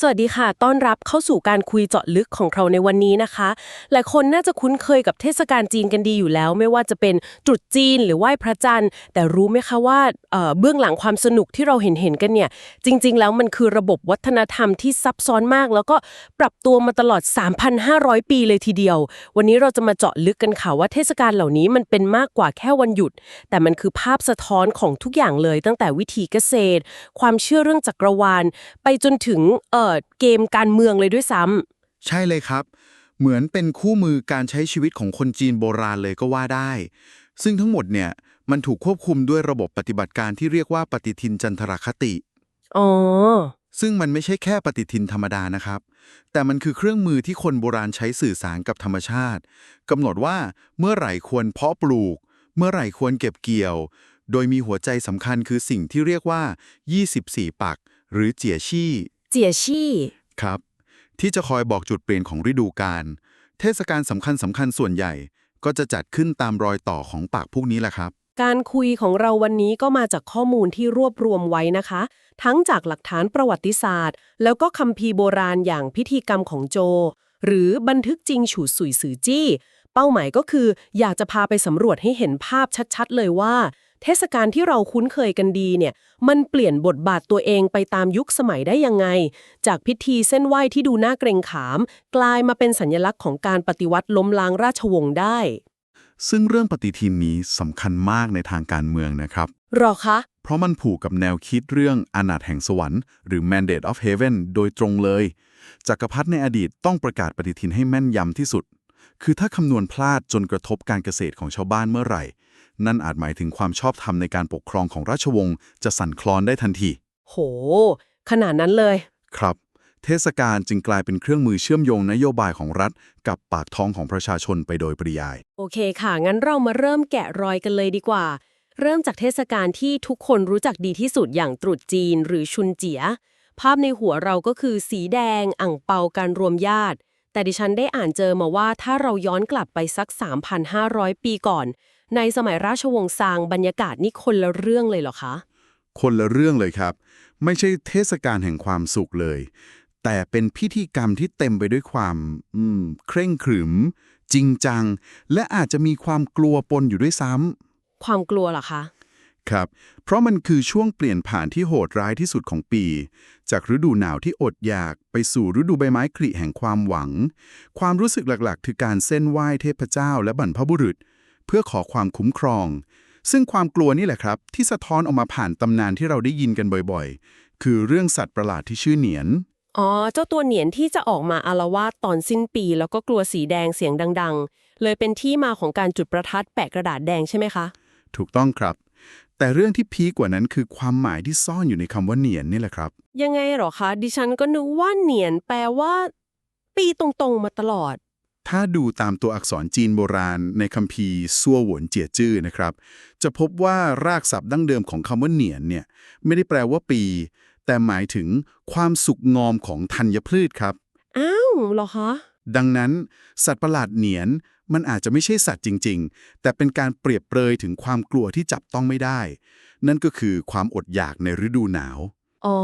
สวัสดีค่ะ ต้อนรับเข้าสู่การคุยเจาะลึกของเราในวันนี้นะคะ หลายคนน่าจะคุ้นเคยกับเทศกาลจีนกันดีอยู่แล้ว ไม่ว่าจะเป็นตรุษจีนหรือไหว้พระจันทร์ แต่รู้ไหมคะว่าเเบื้องหลังความสนุกที่เราเห็นเห็นๆกันเนี่ย จริง ๆ แล้วมันคือระบบวัฒนธรรมที่ซับซ้อนมาก แล้วก็ปรับตัวมาตลอด 3,500 ปีเลยทีเดียว วันนี้เราจะมาเจาะลึกกันค่ะว่าเทศกาลเหล่านี้มันเป็นมากกว่าแค่วันหยุด แต่มันคือภาพสะท้อนของทุกอย่างเลย ตั้งแต่วิถีเกษตร ความเชื่อเรื่องจักรวาล ไปจนถึงเอ่อเกมการเมืองเลยด้วยซ้ำใช่เลยครับ เหมือนเป็นคู่มือการใช้ชีวิตของคนจีนโบราณเลยก็ว่าได้ ซึ่งทั้งหมดเนี่ยมันถูกควบคุมด้วยระบบปฏิบัติการที่เรียกว่าปฏิทินจันทรคติ อ๋อ ซึ่งมันไม่ใช่แค่ปฏิทินธรรมดานะครับ แต่มันคือเครื่องมือที่คนโบราณใช้สื่อสารกับธรรมชาติกำหนดว่าเมื่อไหร่ควรเพาะปลูก เมื่อไหร่ควรเก็บเกี่ยว โดยมีหัวใจสำคัญคือสิ่งที่เรียกว่า 24 ปัก หรือเจียชี่ เจียชี่ครับ ที่จะคอยบอกจุดเปลี่ยนของฤดูกาลเทศกาลสำคัญสำคัญส่วนใหญ่ ก็จะจัดขึ้นตามรอยต่อของปากพวกนี้แหละครับ การคุยของเราวันนี้ก็มาจากข้อมูลที่รวบรวมไว้นะคะ ทั้งจากหลักฐานประวัติศาสตร์ แล้วก็คัมภีร์โบราณอย่างพิธีกรรมของโจ หรือบันทึกจริงฉูดสุยสือจี้ เป้าหมายก็คือ อยากจะพาไปสำรวจให้เห็นภาพชัดๆ เลยว่า เทศกาลที่เราคุ้นเคยกันดีเนี่ย มันเปลี่ยนบทบาทตัวเองไปตามยุคสมัยได้ยังไง จากพิธีเส้นไหว้ที่ดูน่าเกรงขาม กลายมาเป็นสัญลักษณ์ของการปฏิวัติล้มล้างราชวงศ์ได้ ซึ่งเรื่องปฏิทินนี้สำคัญมากในทางการเมืองนะครับ หรอคะ เพราะมันผูกกับแนวคิดเรื่องอานาถแห่งสวรรค์ หรือ Mandate of Heaven โดยตรงเลย จักรพรรดิในอดีตต้องประกาศปฏิทินให้แม่นยำที่สุด คือถ้าคำนวณพลาดจนกระทบการเกษตรของชาวบ้านเมื่อไหร่ นั่นอาจหมายถึงความชอบธรรมในการปกครองของราชวงศ์จะสั่นคลอนได้ทันที โห ขนาดนั้นเลย ครับ เทศกาลจึงกลายเป็นเครื่องมือเชื่อมโยงนโยบายของรัฐ กับปากท้องของประชาชนไปโดยปริยาย โอเคค่ะ งั้นเรามาเริ่มแกะรอยกันเลยดีกว่า เริ่มจากเทศกาลที่ทุกคนรู้จักดีที่สุดอย่างตรุษจีน หรือชุนเจีย ภาพในหัวเราก็คือสีแดง อ่างเปาการรวมญาติแต่ดิฉันได้อ่านเจอมาว่าถ้าเราย้อนกลับไปสัก 3,500 ปีก่อน ในสมัยราชวงศ์ซางบรรยากาศนี่คนละเรื่องเลยเหรอคะ คนละเรื่องเลยครับ ไม่ใช่เทศกาลแห่งความสุขเลย แต่เป็นพิธีกรรมที่เต็มไปด้วยความอืมเคร่งขรึม จริงจัง และอาจจะมีความกลัวปนอยู่ด้วยซ้ำความกลัวเหรอคะครับ เพราะมันคือช่วงเปลี่ยนผ่านที่โหดร้ายที่สุดของปี จากฤดูหนาวที่อดอยาก ไปสู่ฤดูใบไม้ผลิแห่งความหวัง ความรู้สึกหลักๆ คือการเส้นไหว้เทพเจ้าและบรรพบุรุษ เพื่อขอความคุ้มครอง ซึ่งความกลัวนี่แหละครับ ที่สะท้อนออกมาผ่านตำนานที่เราได้ยินกันบ่อยๆ คือเรื่องสัตว์ประหลาดที่ชื่อเหนียน อ๋อ เจ้าตัวเหนียนที่จะออกมาอารวาสตอนสิ้นปี แล้วก็กลัวสีแดงเสียงดัง ๆ เลยเป็นที่มาของการจุดประทัดแปะกระดาษแดงใช่ไหมคะ ถูกต้องครับ แต่เรื่องที่พีคกว่านั้นคือความหมายที่ซ่อนอยู่ในคำว่าเหนียนนี่แหละครับ ยังไงเหรอคะ ดิฉันก็นึกว่าเหนียนแปลว่า ปีตรงๆมาตลอด ถ้าดูตามตัวอักษรจีนโบราณในคัมภีร์ซัวหวนเจียจื้อนะครับ จะพบว่ารากศัพท์ดั้งเดิมของคำว่าเหนียนเนี่ยไม่ได้แปลว่าปี แต่หมายถึงความสุกงอมของธัญพืชครับ อ้าวเหรอคะดังนั้น สัตว์ประหลาดเหนียนมันอาจจะไม่ใช่สัตว์จริง ๆ แต่เป็นการเปรียบเปรยถึงความกลัวที่จับต้องไม่ได้ นั่นก็คือความอดอยากในฤดูหนาว อ๋อ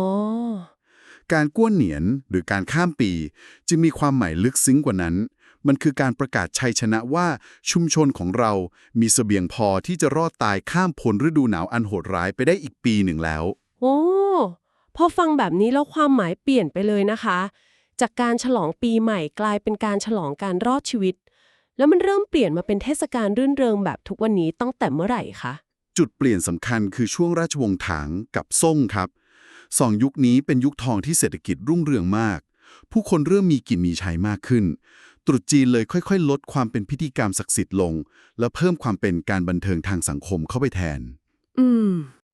การก้วนเหนียนหรือการข้ามปี จึงมีความหมายลึกซึ้งกว่านั้น มันคือการประกาศชัยชนะว่าชุมชนของเรามีเสบียงพอที่จะรอดตายข้ามพ้นฤดูหนาวอันโหดร้ายไปได้อีกปีหนึ่งแล้ว โอ้พอฟังแบบนี้แล้วความหมายเปลี่ยนไปเลยนะคะ จากการฉลองปีใหม่กลายเป็นการฉลองการรอดชีวิต แล้วมันเริ่มเปลี่ยนมาเป็นเทศกาลรื่นเริงแบบทุกวันนี้ตั้งแต่เมื่อไหร่คะจุดเปลี่ยนสำคัญคือช่วงราชวงศ์ถางกับซ่งครับสองยุคนี้เป็นยุคทองที่เศรษฐกิจรุ่งเรืองมาก ผู้คนเริ่มมีกินมีใช้มากขึ้นต รุษจีนเลยค่อยๆ ลดความเป็นพิธีกรรมศักดิ์สิทธิ์ลง และเพิ่มความเป็นการบันเทิงทางสังคมเข้าไปแทน อืม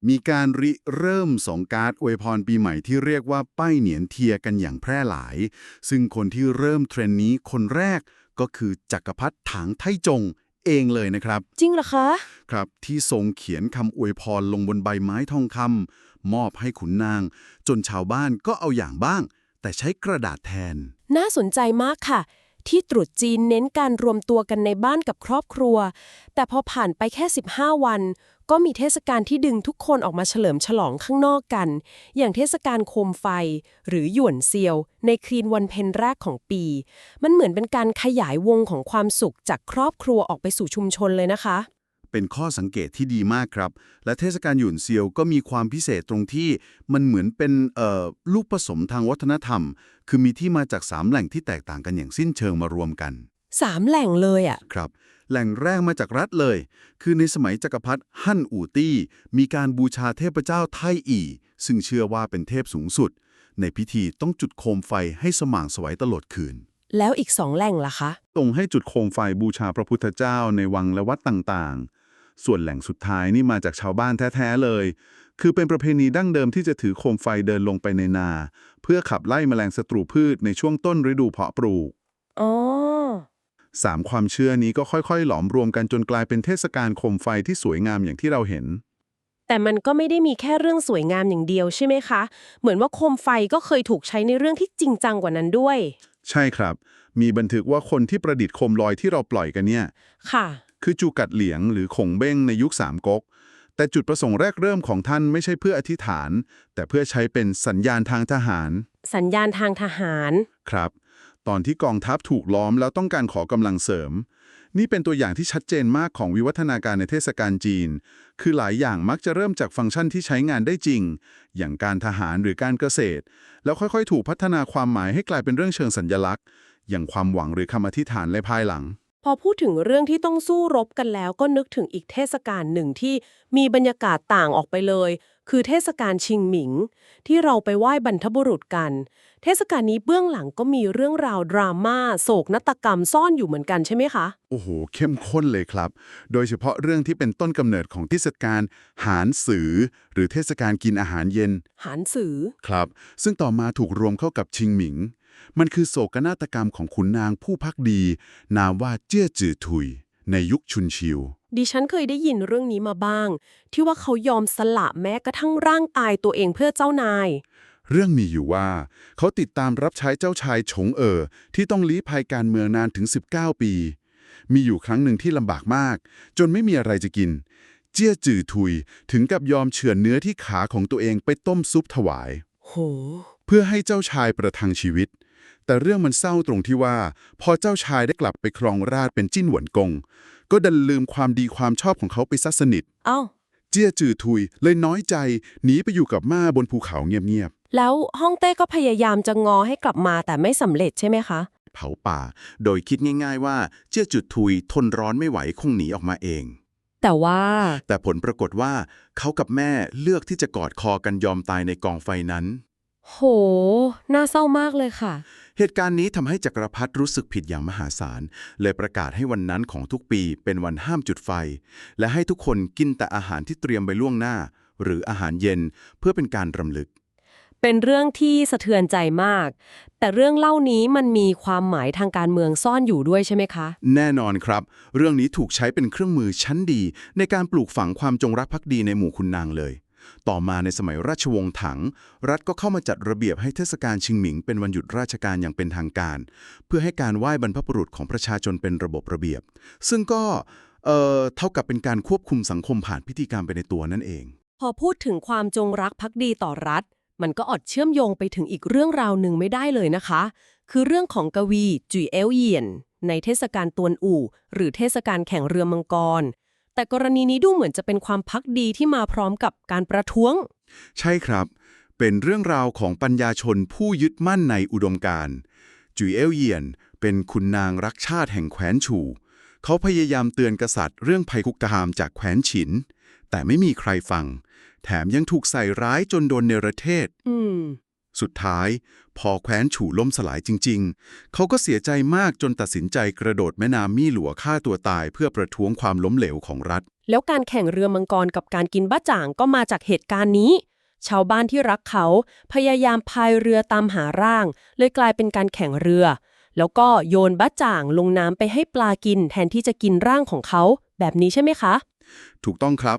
มีการริเริ่มสองการ์ดอวยพรปีใหม่ที่เรียกว่าป้ายเหนียนเทียกันอย่างแพร่หลาย ซึ่งคนที่เริ่มเทรนด์นี้คนแรกก็คือจักรพรรดิถางไทจงเองเลยนะครับ จริงเหรอคะ ครับที่ทรงเขียนคำอวยพรลงบนใบไม้ทองคำมอบให้ขุนนาง จนชาวบ้านก็เอาอย่างบ้าง แต่ใช้กระดาษแทน น่าสนใจมากค่ะ ที่ตรุษจีนเน้นการรวมตัวกันในบ้านกับครอบครัว แต่พอผ่านไปแค่ 15 วัน ก็มีเทศกาลที่ดึงทุกคนออกมาเฉลิมฉลองข้างนอกกัน อย่างเทศกาลโคมไฟ หรือหยวนเซียว ในคืนวันเพ็ญแรกของปี มันเหมือนเป็นการขยายวงของความสุขจากครอบครัวออกไปสู่ชุมชนเลยนะคะ เป็นข้อสังเกตที่ดีมากครับ และเทศกาลหยุนเซียวก็มีความพิเศษตรงที่มันเหมือนเป็นเอ่อลูกผสมทางวัฒนธรรม คือมีที่มาจากสามแหล่งที่แตกต่างกันอย่างสิ้นเชิงมารวมกันสามแหล่งเลยอะ่ะครับ แหล่งแรกมาจากรัฐเลย คือในสมัยจักรพรรดิฮั่นอู่ตี้ มีการบูชาเทพเจ้าไทอีซึ่งเชื่อว่าเป็นเทพสูงสุด ในพิธีต้องจุดโคมไฟให้สม่างสวัยตลอดคืน แล้วอีกสองแหล่งล่ะคะตรงให้จุดโคมไฟบูชาพระพุทธเจ้าในวังและวัดต่างๆ ส่วนแหล่งสุดท้ายนี่มาจากชาวบ้านแท้ๆเลย คือเป็นประเพณีดั้งเดิมที่จะถือโคมไฟเดินลงไปในนา เพื่อขับไล่แมลงศัตรูพืชในช่วงต้นฤดูเพาะปลูกอ๋อสามความเชื่อนี้ก็ค่อยๆ หลอมรวมกันจนกลายเป็นเทศกาลโคมไฟที่สวยงามอย่างที่เราเห็น แต่มันก็ไม่ได้มีแค่เรื่องสวยงามอย่างเดียวใช่ไหมคะ เหมือนว่าโคมไฟก็เคยถูกใช้ในเรื่องที่จริงจังกว่านั้นด้วย ใช่ครับ มีบันทึกว่าคนที่ประดิษฐ์โคมลอยที่เราปล่อยกันเนี่ย ค่ะ คือจูกัดเหลียงหรือขงเบ้งในยุคสามก๊ก แต่จุดประสงค์แรกเริ่มของท่านไม่ใช่เพื่ออธิษฐาน แต่เพื่อใช้เป็นสัญญาณทางทหาร สัญญาณทางทหาร ครับ ตอนที่กองทัพถูกล้อมแล้วต้องการขอกำลังเสริม นี่เป็นตัวอย่างที่ชัดเจนมากของวิวัฒนาการในเทศกาลจีน คือหลายอย่างมักจะเริ่มจากฟังก์ชันที่ใช้งานได้จริง อย่างการทหารหรือการเกษตร แล้วค่อยๆ ถูกพัฒนาความหมายให้กลายเป็นเรื่องเชิงสัญญลักษณ์ อย่างความหวังหรือคำอธิษฐานในภายหลัง พอพูดถึงเรื่องที่ต้องสู้รบกันแล้วก็นึกถึงอีกเทศกาลหนึ่งที่มีบรรยากาศต่างออกไปเลย คือเทศกาลชิงหมิง ที่เราไปไหว้บรรพบุรุษกันเทศกาลนี้เบื้องหลังก็มีเรื่องราวดราม่าโศกนาฏกรรมซ่อนอยู่เหมือนกันใช่ไหมคะ โอ้โห เข้มข้นเลยครับ โดยเฉพาะเรื่องที่เป็นต้นกำเนิดของเทศกาลหารสือ หรือเทศกาลกินอาหารเย็น หารสือ ครับ ซึ่งต่อมาถูกรวมเข้ากับชิงหมิง มันคือโศกนาฏกรรมของขุนนางผู้พักดี นามว่าเจี้ยจือทุย ในยุคชุนชิวดิฉันเคยได้ยินเรื่องนี้มาบ้าง ที่ว่าเขายอมสละแม้กระทั่งร่างกายตัวเองเพื่อเจ้านาย เรื่องมีอยู่ว่า เขาติดตามรับใช้เจ้าชายฉงเอ๋อที่ต้องลี้ภัยการเมืองนานถึง 19 ปี มีอยู่ครั้งหนึ่งที่ลำบากมาก จนไม่มีอะไรจะกิน เจี้ยจือทุยถึงกับยอมเฉือนเนื้อที่ขาของตัวเองไปต้มซุปถวาย โห เพื่อให้เจ้าชายประทังชีวิต แต่เรื่องมันเศร้าตรงที่ว่า พอเจ้าชายได้กลับไปครองราชย์เป็นจิ้นหวนกง ก็ดันลืมความดีความชอบของเขาไปซะสนิท เอ้า เจี้ยจือทุยเลยน้อยใจหนีไปอยู่กับม่าบนภูเขาเงียบ แล้วฮ่องเต้ก็พยายามจะงอให้กลับมาแต่ไม่สำเร็จใช่ไหมคะๆเผาป่า โดยคิดง่ายๆว่าเจี้ยจุดทุยทนร้อนไม่ไหวคงหนีออกมาเอง แต่ว่า แต่ผลปรากฏว่าเขากับแม่เลือกที่จะกอดคอกันยอมตายในกองไฟนั้น โห น่าเศร้ามากเลยค่ะ เหตุการณ์นี้ทำให้จักรพรรดิรู้สึกผิดอย่างมหาศาล เลยประกาศให้วันนั้นของทุกปีเป็นวันห้ามจุดไฟ และให้ทุกคนกินแต่อาหารที่เตรียมไว้ล่วงหน้า หรืออาหารเย็นเพื่อเป็นการรำลึก เป็นเรื่องที่สะเทือนใจมาก แต่เรื่องเล่านี้มันมีความหมายทางการเมืองซ่อนอยู่ด้วยใช่ไหมคะ แน่นอนครับ เรื่องนี้ถูกใช้เป็นเครื่องมือชั้นดี ในการปลูกฝังความจงรักภักดีในหมู่คุณนางเลย ต่อมาในสมัยราชวงศ์ถัง รัฐก็เข้ามาจัดระเบียบให้เทศกาลชิงหมิง เป็นวันหยุดราชการอย่างเป็นทางการ เพื่อให้การไหว้บรรพบุรุษของประชาชนเป็นระบบระเบียบ ซึ่งก็เอ่อเท่ากับเป็นการควบคุมสังคมผ่านพิธีกรรมไปในตัวนั่นเอง พอพูดถึงความจงรักภักดีต่อรัฐ มันก็อดเชื่อมโยงไปถึงอีกเรื่องราวหนึ่งไม่ได้เลยนะคะ คือเรื่องของกวีจุยเอลเยียน ในเทศกาลตวนอู่ หรือเทศกาลแข่งเรือมังกร แต่กรณีนี้ดูเหมือนจะเป็นความพักดีที่มาพร้อมกับการประท้วง ใช่ครับ เป็นเรื่องราวของปัญญาชนผู้ยึดมั่นในอุดมการณ์จุยเอลเยียน เป็นคุณนางรักชาติแห่งแคว้นฉูเขาพยายามเตือนกษัตริย์เรื่องภัยคุกคามจากแคว้นฉิน แต่ไม่มีใครฟัง แถมยังถูกใส่ร้ายจนโดนเนรเทศอืมสุดท้าย พอแคว้นฉูล่มสลายจริง ๆ เขาก็เสียใจมากจนตัดสินใจกระโดดแม่น้ำมี่หลัวฆ่าตัวตายเพื่อประท้วงความล้มเหลวของรัฐ แล้วการแข่งเรือมังกรกับการกินบ้าจ่างก็มาจากเหตุการณ์นี้ ชาวบ้านที่รักเขาพยายามพายเรือตามหาร่าง เลยกลายเป็นการแข่งเรือ แล้วก็โยนบ้าจ่างลงน้ำไปให้ปลากิน แทนที่จะกินร่างของเขา แบบนี้ใช่ไหมคะ ถูกต้องครับ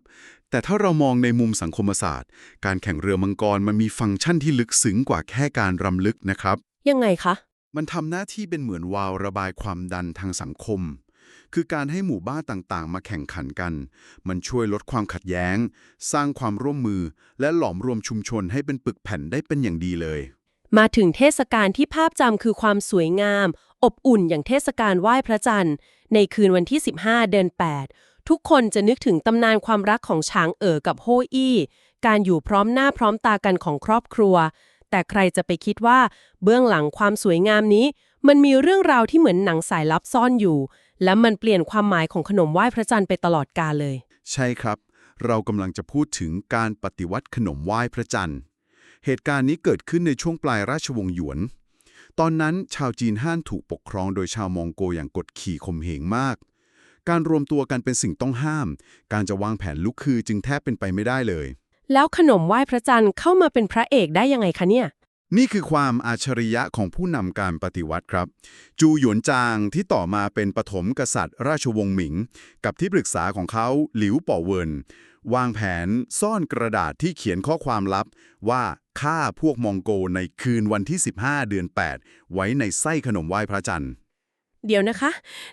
แต่ถ้าเรามองในมุมสังคมศาสตร์ การแข่งเรือมังกรมันมีฟังก์ชันที่ลึกซึ้งกว่าแค่การรำลึกนะครับ ยังไงคะ มันทำหน้าที่เป็นเหมือนวาล์วระบายความดันทางสังคม คือการให้หมู่บ้านต่างๆ มาแข่งขันกัน มันช่วยลดความขัดแย้ง สร้างความร่วมมือ และหลอมรวมชุมชนให้เป็นปึกแผ่นได้เป็นอย่างดีเลย มาถึงเทศกาลที่ภาพจำคือความสวยงาม อบอุ่นอย่างเทศกาลไหว้พระจันทร์ ในคืนวันที่ 15 เดือน8 ทุกคนจะนึกถึงตำนานความรักของช้างเอ๋อกับโฮอี้ การอยู่พร้อมหน้าพร้อมตากันของครอบครัว แต่ใครจะไปคิดว่า เบื้องหลังความสวยงามนี้ มันมีเรื่องราวที่เหมือนหนังสายลับซ่อนอยู่ และมันเปลี่ยนความหมายของขนมไหว้พระจันทร์ไปตลอดกาลเลย ใช่ครับ เรากำลังจะพูดถึงการปฏิวัติขนมไหว้พระจันทร์ เหตุการณ์นี้เกิดขึ้นในช่วงปลายราชวงศ์หยวน ตอนนั้นชาวจีนห้านถูกปกครองโดยชาวมองโกอย่างกดขี่ข่มเหงมาก การรวมตัวกันเป็นสิ่งต้องห้าม การจะวางแผนลุกคือจึงแทบเป็นไปไม่ได้เลย แล้วขนมไหว้พระจันทร์เข้ามาเป็นพระเอกได้ยังไงคะเนี่ย นี่คือความอาชริยะของผู้นำการปฏิวัติครับ จูหยวนจางที่ต่อมาเป็นปฐมกษัตริย์ ราชวงศ์หมิง กับที่ปรึกษาของเขาหลิวป่อเวินวางแผนซ่อนกระดาษที่เขียนข้อความลับว่าฆ่าพวกมองโกในคืนวันที่ 15 เดือน 8 ไว้ในไส้ขนมไหว้พระจันทร์ เดี๋ยวนะคะ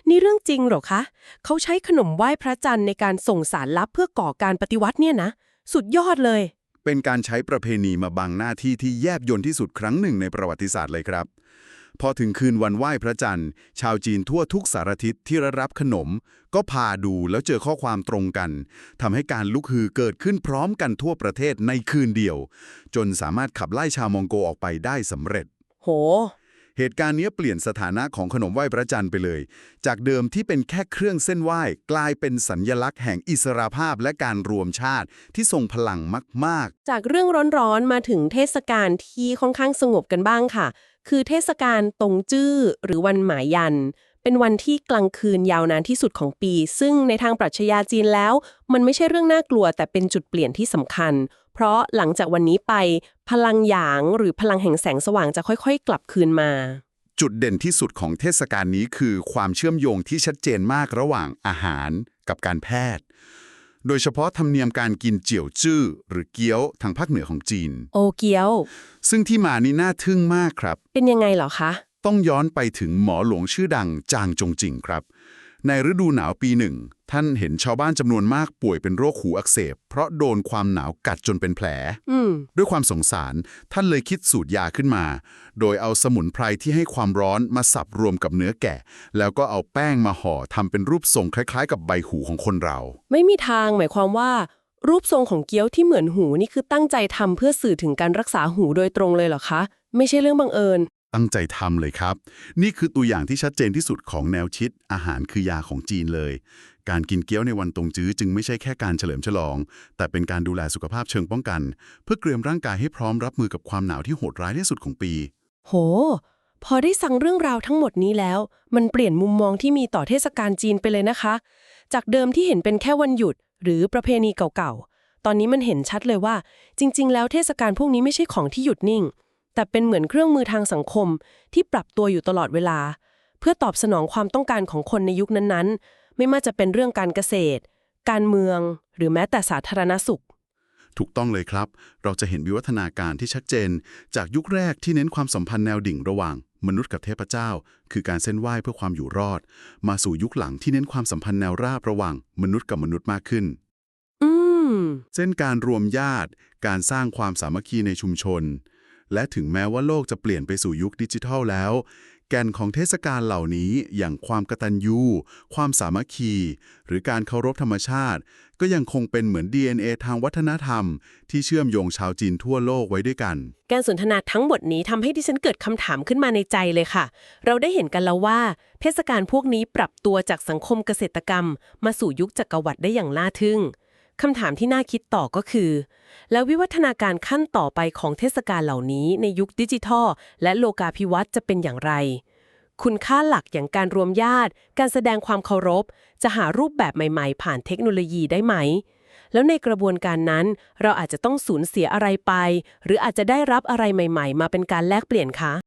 นี่เรื่องจริงเหรอคะ เขาใช้ขนมไหว้พระจันทร์ในการส่งสารลับเพื่อก่อการปฏิวัติเนี่ยนะ สุดยอดเลย เป็นการใช้ประเพณีมาบังหน้าที่ที่แยบยลที่สุดครั้งหนึ่งในประวัติศาสตร์เลยครับ พอถึงคืนวันไหว้พระจันทร์ ชาวจีนทั่วทุกสารทิศที่ได้รับขนม ก็พาดูแล้วเจอข้อความตรงกันทำให้การลุกฮือเกิดขึ้นพร้อมกันทั่วประเทศในคืนเดียว จนสามารถขับไล่ชาวมองโกออกไปได้สำเร็จ โห เหตุการณ์นี้เปลี่ยนสถานะของขนมไหว้พระจันทร์ไปเลย จากเดิมที่เป็นแค่เครื่องเส้นไหว้ กลายเป็นสัญญลักษณ์แห่งอิสรภาพและการรวมชาติที่ทรงพลังมาก ๆ จากเรื่องร้อนๆมาถึงเทศกาลที่ค่อนข้างสงบกันบ้างค่ะ คือเทศกาลตงจื้อหรือวันหมายัน เป็นวันที่กลางคืนยาวนานที่สุดของปี ซึ่งในทางปรัชญาจีนแล้ว มันไม่ใช่เรื่องน่ากลัว แต่เป็นจุดเปลี่ยนที่สำคัญ เพราะหลังจากวันนี้ไป พลังหยางหรือพลังแห่งแสงสว่างจะค่อยๆ กลับคืนมา จุดเด่นที่สุดของเทศกาลนี้คือความเชื่อมโยงที่ชัดเจนมากระหว่างอาหารกับการแพทย์ โดยเฉพาะธรรมเนียมการกินเจียวจื้อ หรือเกี๊ยวทางภาคเหนือของจีน โอเกียว ซึ่งที่มานี่น่าทึ่งมากครับ เป็นยังไงเหรอคะ ต้องย้อนไปถึงหมอหลวงชื่อดังจางจงจิงครับ ในฤดูหนาวปีหนึ่ง ท่านเห็นชาวบ้านจำนวนมากป่วยเป็นโรคหูอักเสบ เพราะโดนความหนาวกัดจนเป็นแผลอืมด้วยความสงสารท่านเลยคิดสูตรยาขึ้นมา โดยเอาสมุนไพรที่ให้ความร้อนมาสับรวมกับเนื้อแกะ แล้วก็เอาแป้งมาห่อทำเป็นรูปทรงคล้าย ๆ กับใบหูของคนเรา ไม่มีทางหมายความว่า รูปทรงของเกี๊ยวที่เหมือนหูนี่คือตั้งใจทำเพื่อสื่อถึงการรักษาหูโดยตรงเลยเหรอคะ ไม่ใช่เรื่องบังเอิญ ตั้งใจทำเลยครับ นี่คือตัวอย่างที่ชัดเจนที่สุดของแนวคิดอาหารคือยาของจีนเลย การกินเกี๊ยวในวันตรงจื้อจึงไม่ใช่แค่การเฉลิมฉลอง แต่เป็นการดูแลสุขภาพเชิงป้องกัน เพื่อเตรียมร่างกายให้พร้อมรับมือกับความหนาวที่โหดร้ายที่สุดของปี โห พอได้ฟังเรื่องราวทั้งหมดนี้แล้ว มันเปลี่ยนมุมมองที่มีต่อเทศกาลจีนไปเลยนะคะ จากเดิมที่เห็นเป็นแค่วันหยุด หรือประเพณีเก่าๆตอนนี้มันเห็นชัดเลยว่า จริง ๆ แล้วเทศกาลพวกนี้ไม่ใช่ของที่หยุดนิ่ง แต่เป็นเหมือนเครื่องมือทางสังคมที่ปรับตัวอยู่ตลอดเวลา เพื่อตอบสนองความต้องการของคนในยุคนั้นๆ ไม่ว่าจะเป็นเรื่องการเกษตร การเมือง หรือแม้แต่สาธารณสุข ถูกต้องเลยครับ เราจะเห็นวิวัฒนาการที่ชัดเจน จากยุคแรกที่เน้นความสัมพันธ์แนวดิ่งระหว่าง มนุษย์กับเทพเจ้า คือการเส้นไหว้เพื่อความอยู่รอด มาสู่ยุคหลังที่เน้นความสัมพันธ์แนวราบระหว่าง มนุษย์กับมนุษย์มากขึ้นอืมเช่นการรวมญาติ การสร้างความสามัคคีในชุมชน และถึงแม้ว่าโลกจะเปลี่ยนไปสู่ยุคดิจิทัลแล้ว แก่นของเทศกาลเหล่านี้อย่างความกตัญญู ความสามัคคี หรือการเคารพธรรมชาติ ก็ยังคงเป็นเหมือน DNA ทางวัฒนธรรม ที่เชื่อมโยงชาวจีนทั่วโลกไว้ด้วยกัน การสนทนาทั้งหมดนี้ทำให้ดิฉันเกิดคำถามขึ้นมาในใจเลยค่ะ เราได้เห็นกันแล้วว่า เทศกาลพวกนี้ปรับตัวจากสังคมเกษตรกรรม มาสู่ยุคจักรวรรดิได้อย่างน่าทึ่ง คำถามที่น่าคิดต่อก็คือ แล้ววิวัฒนาการขั้นต่อไปของเทศกาลเหล่านี้ในยุคดิจิทัล และโลกาภิวัตน์จะเป็นอย่างไร คุณค่าหลักอย่างการรวมญาติ การแสดงความเคารพ จะหารูปแบบใหม่ๆ ผ่านเทคโนโลยีได้ไหม แล้วในกระบวนการนั้นเราอาจจะต้องสูญเสียอะไรไป หรืออาจจะได้รับอะไรใหม่ ๆ มาเป็นการแลกเปลี่ยนคะ